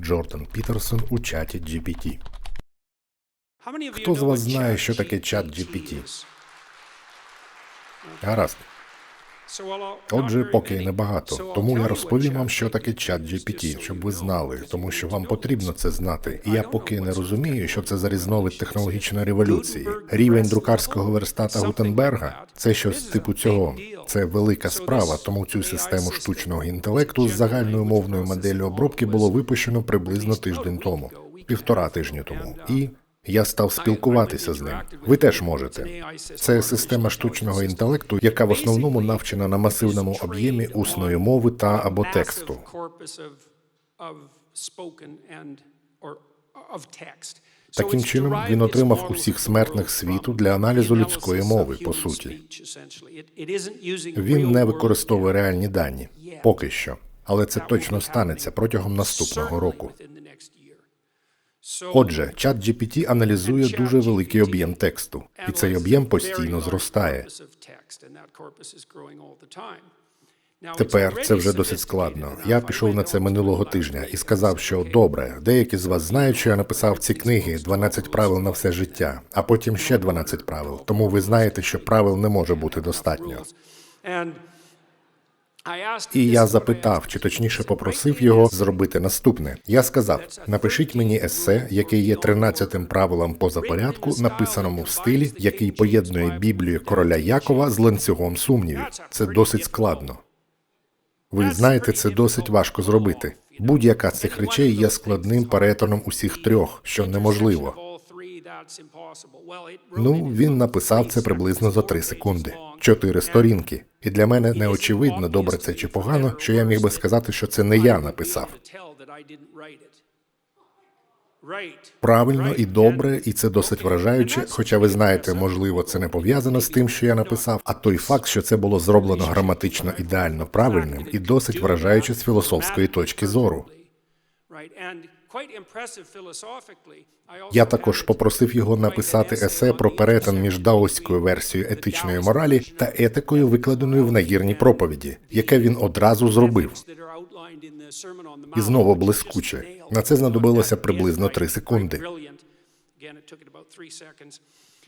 Джордан Пітерсон у чаті GPT. Хто з вас знає, що таке чат GPT? Гаразд. Отже, поки небагато. Тому я розповім вам, що таке чат GPT, щоб ви знали, тому що вам потрібно це знати. І я поки не розумію, що це за різновид технологічної революції. Рівень друкарського верстата Гутенберга це щось типу цього. Це велика справа, тому цю систему штучного інтелекту з загальною мовною моделлю обробки було випущено приблизно тиждень тому, півтора тижні тому. І я став спілкуватися з ним. Ви теж можете. Це система штучного інтелекту, яка в основному навчена на масивному об'ємі усної мови та або тексту. Таким чином, він отримав усіх смертних світу для аналізу людської мови, по суті. Він не використовує реальні дані поки що, але це точно станеться протягом наступного року. Отже, чат GPT аналізує дуже великий об'єм тексту, і цей об'єм постійно зростає. Тепер це вже досить складно. Я пішов на це минулого тижня і сказав, що добре, деякі з вас знають, що я написав ці книги «12 правил на все життя, а потім ще 12 правил. Тому ви знаєте, що правил не може бути достатньо. І я запитав, чи точніше попросив його зробити наступне. Я сказав: напишіть мені есе, яке є 13-тим правилом позапорядку, написаному в стилі, який поєднує Біблію короля Якова з ланцюгом сумнівів. Це досить складно. Ви знаєте, це досить важко зробити. Будь-яка з цих речей є складним перетином усіх трьох, що неможливо. Ну, він написав це приблизно за три секунди, чотири сторінки. І для мене не очевидно, добре це чи погано, що я міг би сказати, що це не я написав. Правильно і добре, і це досить вражаюче. Хоча ви знаєте, можливо, це не пов'язано з тим, що я написав. А той факт, що це було зроблено граматично ідеально правильним і досить вражаюче з філософської точки зору. Я також попросив його написати есе про перетин між даоською версією етичної моралі та етикою, викладеною в нагірній проповіді, яке він одразу зробив. І знову блискуче. На це знадобилося приблизно три секунди.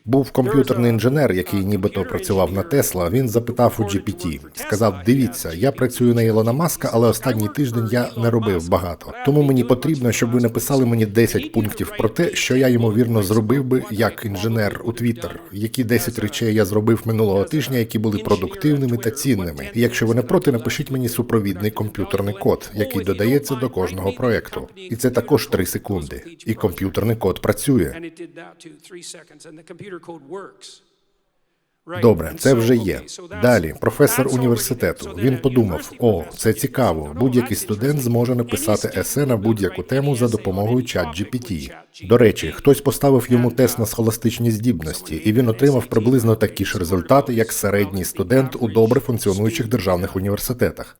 Був комп'ютерний інженер, який нібито працював на Тесла. Він запитав у GPT, сказав: Дивіться, я працюю на Ілона Маска, але останній тиждень я не робив багато. Тому мені потрібно, щоб ви написали мені 10 пунктів про те, що я ймовірно зробив би як інженер у Твіттер. Які 10 речей я зробив минулого тижня, які були продуктивними та цінними. І якщо ви не проти, напишіть мені супровідний комп'ютерний код, який додається до кожного проекту. І це також 3 секунди. І комп'ютерний код працює. Добре, це вже є. Далі, професор університету. Він подумав: о, це цікаво. Будь-який студент зможе написати есе на будь-яку тему за допомогою чат GPT. До речі, хтось поставив йому тест на схоластичні здібності, і він отримав приблизно такі ж результати, як середній студент у добре функціонуючих державних університетах.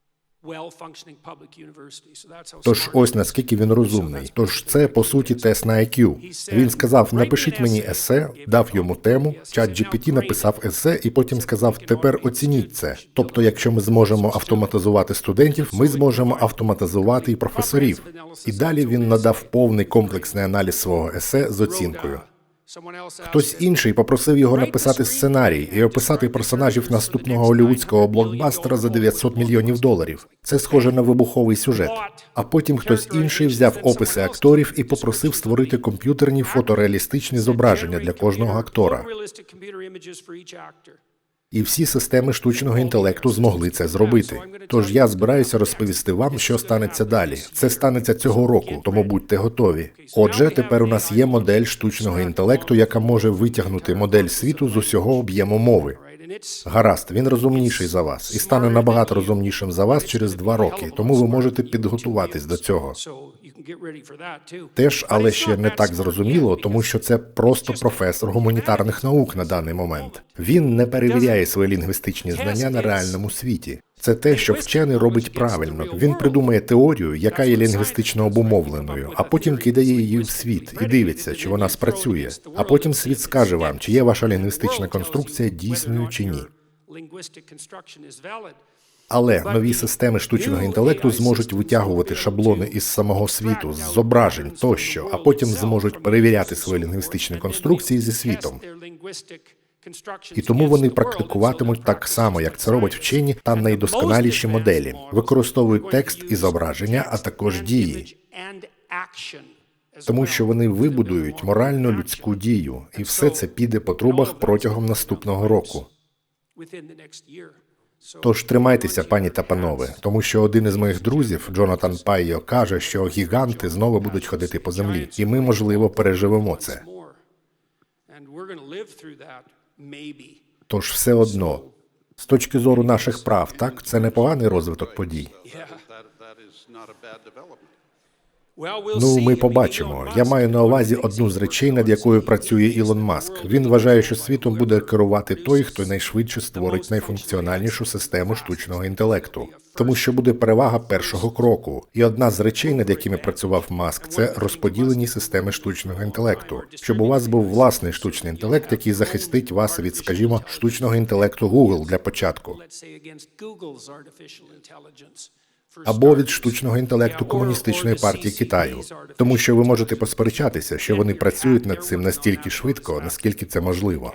Тож ось наскільки він розумний. Тож це по суті тест на IQ. Він сказав: напишіть мені есе, дав йому тему. Чат GPT написав есе, і потім сказав: тепер оцініть це. Тобто, якщо ми зможемо автоматизувати студентів, ми зможемо автоматизувати і професорів. І далі він надав повний комплексний аналіз свого есе з оцінкою. Хтось інший попросив його написати сценарій і описати персонажів наступного голівудського блокбастера за 900 мільйонів доларів. Це схоже на вибуховий сюжет. А потім хтось інший взяв описи акторів і попросив створити комп'ютерні фотореалістичні зображення для кожного актора. І всі системи штучного інтелекту змогли це зробити. Тож я збираюся розповісти вам, що станеться далі. Це станеться цього року, тому будьте готові. Отже, тепер у нас є модель штучного інтелекту, яка може витягнути модель світу з усього об'єму мови. Гаразд, він розумніший за вас і стане набагато розумнішим за вас через два роки. Тому ви можете підготуватись до цього. Теж, але ще не так зрозуміло, тому що це просто професор гуманітарних наук на даний момент. Він не перевіряє свої лінгвістичні знання на реальному світі. Це те, що вчений робить правильно. Він придумує теорію, яка є лінгвістично обумовленою, а потім кидає її в світ і дивиться, чи вона спрацює. А потім світ скаже вам, чи є ваша лінгвістична конструкція дійсною чи ні. Але нові системи штучного інтелекту зможуть витягувати шаблони із самого світу, з зображень тощо, а потім зможуть перевіряти свої лінгвістичні конструкції зі світом. І тому вони практикуватимуть так само, як це роблять вчені та найдосконаліші моделі, використовують текст і зображення, а також дії, тому що вони вибудують морально людську дію, і все це піде по трубах протягом наступного року. Тож тримайтеся, пані та панове, тому що один із моїх друзів, Джонатан Пайо, каже, що гіганти знову будуть ходити по землі, і ми, можливо, переживемо це. Тож все одно, з точки зору наших прав, так це непоганий розвиток подій. Ну, ми побачимо. Я маю на увазі одну з речей, над якою працює Ілон Маск. Він вважає, що світом буде керувати той, хто найшвидше створить найфункціональнішу систему штучного інтелекту, тому що буде перевага першого кроку. І одна з речей, над якими працював Маск, це розподілені системи штучного інтелекту, щоб у вас був власний штучний інтелект, який захистить вас від, скажімо, штучного інтелекту Google для початку. Або від штучного інтелекту комуністичної партії Китаю, тому що ви можете посперечатися, що вони працюють над цим настільки швидко, наскільки це можливо.